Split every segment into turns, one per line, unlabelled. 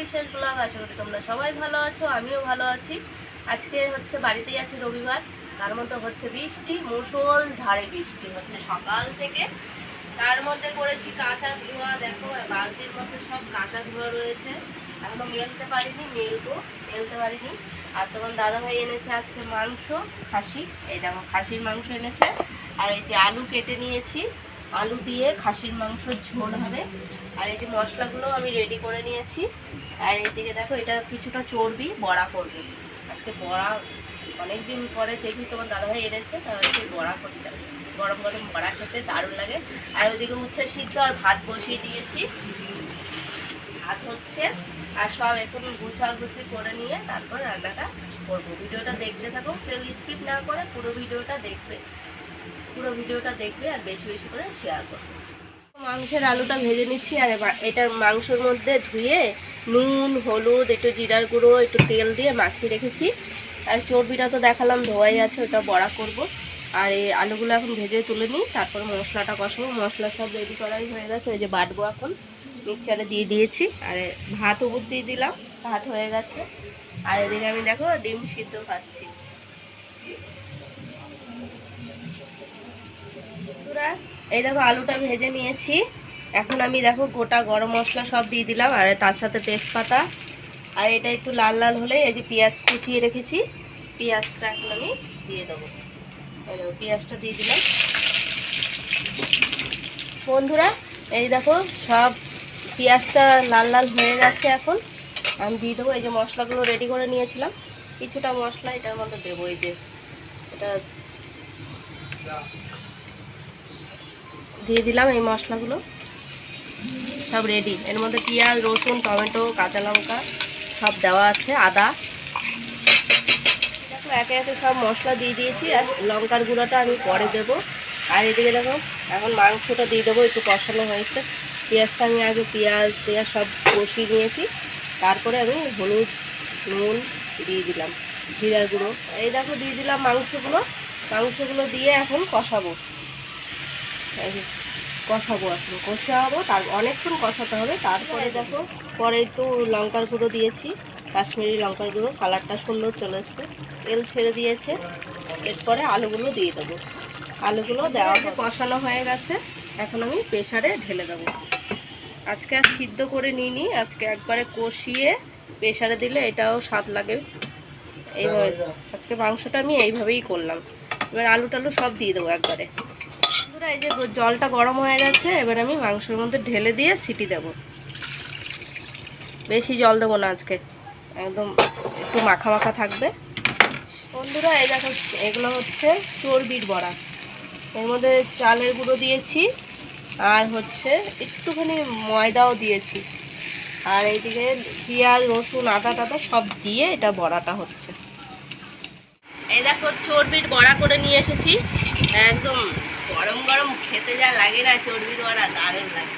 বিশ্বাস ব্লগ আশা করি তোমরা সবাই ভালো আছো, আমিও ভালো আছি। আজকে হচ্ছে বাড়িতেই আছি রবিবার, তার মধ্যে হচ্ছে বৃষ্টি মুসল ধারে বৃষ্টি হচ্ছে সকাল থেকে। তার মধ্যে করেছি কাঁচা ধোয়া, দেখো বালতির মধ্যে সব কাঁচা ধোয়া রয়েছে। এখনও মেলতে পারিনি, মেলবো, মেলতে পারিনি। আর তোমার দাদাভাই এনেছে আজকে মাংস, খাসি, এই দেখো, খাসির মাংস এনেছে। আর এই যে আলু কেটে নিয়েছি আলু দিয়ে খাসির মাংস ঝোল হবে। আর এই যে মশলাগুলো আমি রেডি করে নিয়েছি। আর এইদিকে দেখো, এটা কিছুটা চর্বি, বড়া করবে। আজকে বড়া অনেক দিন পরে দেখি তোমার দাদাভাই এনেছে, তাহলে বড়া করতে গরম গরম বড়া খেতে দারুণ লাগে। আর ওইদিকে উচ্ছে সিদ্ধ আর ভাত বসিয়ে দিয়েছি। ভাত হচ্ছে, আর সব এখন গুছা গুছাগুছি করে নিয়ে তারপর রান্নাটা করব। ভিডিওটা দেখতে থাকো, কেউ স্কিপ না করে পুরো ভিডিওটা দেখবে। পুরো ভিডিওটা দেখবে আর বেশি বেশি করে শেয়ার করবে। মাংসের আলুটা ভেজে নিচ্ছি আর এটার মাংসের মধ্যে ধুয়ে নুন, হলুদ, একটু জিরার গুঁড়ো, একটু তেল দিয়ে মাখিয়ে রেখেছি। আর চর্বিটা তো দেখালাম, ধোয়াই আছে, ওটা বড়া করব। আর এই আলুগুলো এখন ভেজে তুলে নিই, তারপর মশলাটা কষাবো। মশলা সব রেডি করাই হয়ে গেছে, ওই যে বাটবো এখন। মিক্সচারে দিয়ে দিয়েছি। আর ভাত উপর দিয়ে দিলাম, ভাত হয়ে গেছে। আর এদিকে আমি দেখো ডিম সিদ্ধ খাচ্ছি। বন্ধুরা, এই দেখো আলুটা ভেজে নিয়েছি। এখন আমি দেখো গোটা গরম মশলা সব দিয়ে দিলাম আর তার সাথে তেজপাতা। আর এটা একটু লাল লাল হলে এই যে পেঁয়াজ কুচিয়ে রেখেছি পেঁয়াজটা এখন আমি দিয়ে দেবো। পেঁয়াজটা দিয়ে দিলাম। বন্ধুরা এই দেখো সব পেঁয়াজটা লাল লাল হয়ে গেছে এখন। আমি দিয়ে দেবো এই যে মশলাগুলো রেডি করে নিয়েছিলাম। কিছুটা মশলা এটার মধ্যে দেবো এই যে এটা দিয়ে দিলাম এই মশলাগুলো। সব রেডি এর মধ্যে পেঁয়াজ, রসুন, টমেটো, কাঁচা লঙ্কা সব দেওয়া আছে, আদা। দেখো, একে একে সব মশলা দিয়ে দিয়েছি, আর লঙ্কার গুঁড়োটা আমি পরে দেবো। আর এদিকে দেখো, এখন মাংসটা দিয়ে দেবো, একটু কষানো হয়েছে। পেঁয়াজটা আমি আগে পেঁয়াজ পেঁয়াজ সব কষিয়ে নিয়েছি। তারপরে আমি হলুদ, নুন দিয়ে দিলাম, জিরার গুঁড়ো। এই দেখো, দিয়ে দিলাম মাংসগুলো। মাংসগুলো দিয়ে এখন কষাবো। কষাবো এখন। কষাবো তার অনেকক্ষণ কষাতে হবে। তারপরে দেখো পরে একটু লঙ্কার গুঁড়ো দিয়েছি কাশ্মীরি লঙ্কার গুঁড়ো কালারটা সুন্দর চলে এসছে। তেল ছেড়ে দিয়েছে এরপরে আলুগুলো দিয়ে দেবো। আলুগুলো দেওয়া কষানো হয়ে গেছে। এখন আমি প্রেশারে ঢেলে দেবো। আজকে আর সিদ্ধ করে নিইনি আজকে একবারে কষিয়ে প্রেশারে দিলে এটাও স্বাদ লাগে। এইভাবে আজকে মাংসটা আমি এইভাবেই করলাম। এবার আলু টালু সব দিয়ে দেবো একবারে। বন্ধুরা, এই যে জলটা গরম হয়ে গেছে এবার আমি মাংসের মধ্যে ঢেলে দিয়ে সিটি দেব। বেশি জল দেবো না আজকে একদম একটু মাখা মাখা থাকবে। বন্ধুরা এই দেখো এগুলো হচ্ছে চর্বির বড়া। এর মধ্যে চালের গুঁড়ো দিয়েছি আর হচ্ছে একটুখানি ময়দাও দিয়েছি। আর এইদিকে পেঁয়াজ রসুন আদা টাদা সব দিয়ে এটা বড়াটা হচ্ছে। এই দেখো চর্বির বড়া করে নিয়ে এসেছি। একদম গরম গরম খেতে যা লাগে না চর্বির বড়া দারুণ লাগে।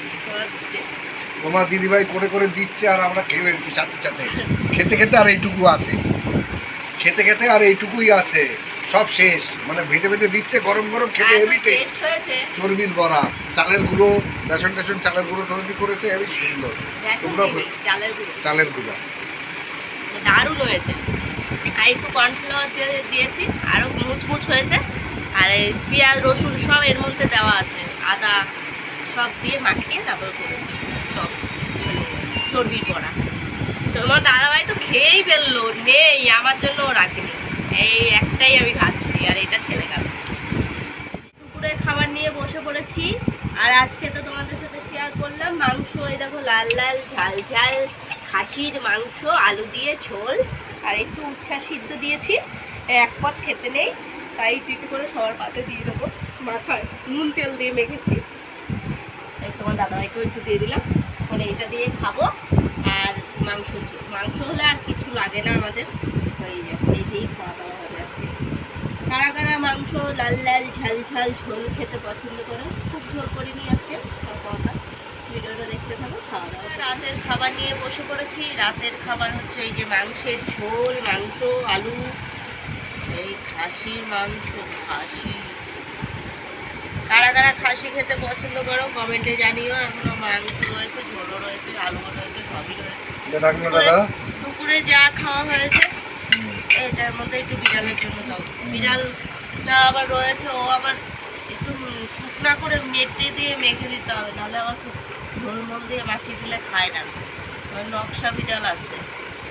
তোমার দিদিভাই করে করে দিচ্ছে আর আমরা খেয়ে ফেলছি চাতে চাতে খেতে খেতে আর এইটুকু আছে। খেতে খেতে আর এইটুকুই আছে। সব শেষ। মানে ভেজে ভেজে দিচ্ছে গরম গরম খেতে হেভি টেস্ট
হয়েছে।
চর্বির বড়া। চালের গুঁড়ো বেসন টেসন চালের গুঁড়ো টরদি করেছে হেভি সুন্দর। তোমরা
চালের গুঁড়ো। দারুণ হয়েছে। আর একটু কর্নফ্লাওয়ার দিয়ে দিয়েছি। আরও মুচমুচ হয়েছে। আর এই পেঁয়াজ, রসুন সব এর মধ্যে দেওয়া আছে। আদা সব দিয়ে মাখিয়ে তারপর করেছি। সব চর্বির পড়া তোমার দাদাভাই তো খেয়েই ফেলল। নেই, আমার জন্য ও রাখেনি। এই একটাই আমি খাচ্ছি, আর এটা ছেলে খাবে দুপুরের খাবার নিয়ে বসে পড়েছি। আর আজকে তো তোমাদের সাথে শেয়ার করলাম মাংস। এই দেখো, লাল লাল, ঝাল ঝাল, খাসির মাংস, আলু দিয়ে ঝোল। আর একটু উচ্ছা সিদ্ধ দিয়েছি। এক পথ খেতে নেই। তাই একটু করে সবার পাতে দিয়ে দেবো। মাথায় নুন তেল দিয়ে মেখেছি। এই তোমার দাদাভাইকেও একটু দিয়ে দিলাম। মানে এটা দিয়ে খাব। আর মাংস মাংস হলে আর কিছু লাগে না আমাদের। এই যে, এই দিয়েই খাওয়া দাওয়া হবে আজকে। কারা কারা মাংস লাল লাল, ঝাল ঝাল ঝোল খেতে পছন্দ করে, খুব ঝোল করে করিনি আজকে। ভিডিওটা খাওয়া দাওয়া রাতের খাবার নিয়ে বসে পড়েছি। রাতের খাবার হচ্ছে এই যে মাংসের ঝোল, মাংস, আলু এই খাসির মাংস খাসি। কারা কারা খাসি খেতে পছন্দ করো কমেন্টে জানিও। এখনও মাংস রয়েছে ঝোলও রয়েছে আলু রয়েছে সবই রয়েছে। দুপুরে যা খাওয়া হয়েছে এটার মধ্যে একটু বিড়ালের জন্য দাও। বিড়ালটা আবার রয়েছে ও আবার একটু শুকনা করে মেটে দিয়ে মেখে দিতে হবে নাহলে আবার ঝোল মল দিয়ে মাখিয়ে দিলে খায় না। নকশা বিড়াল আছে।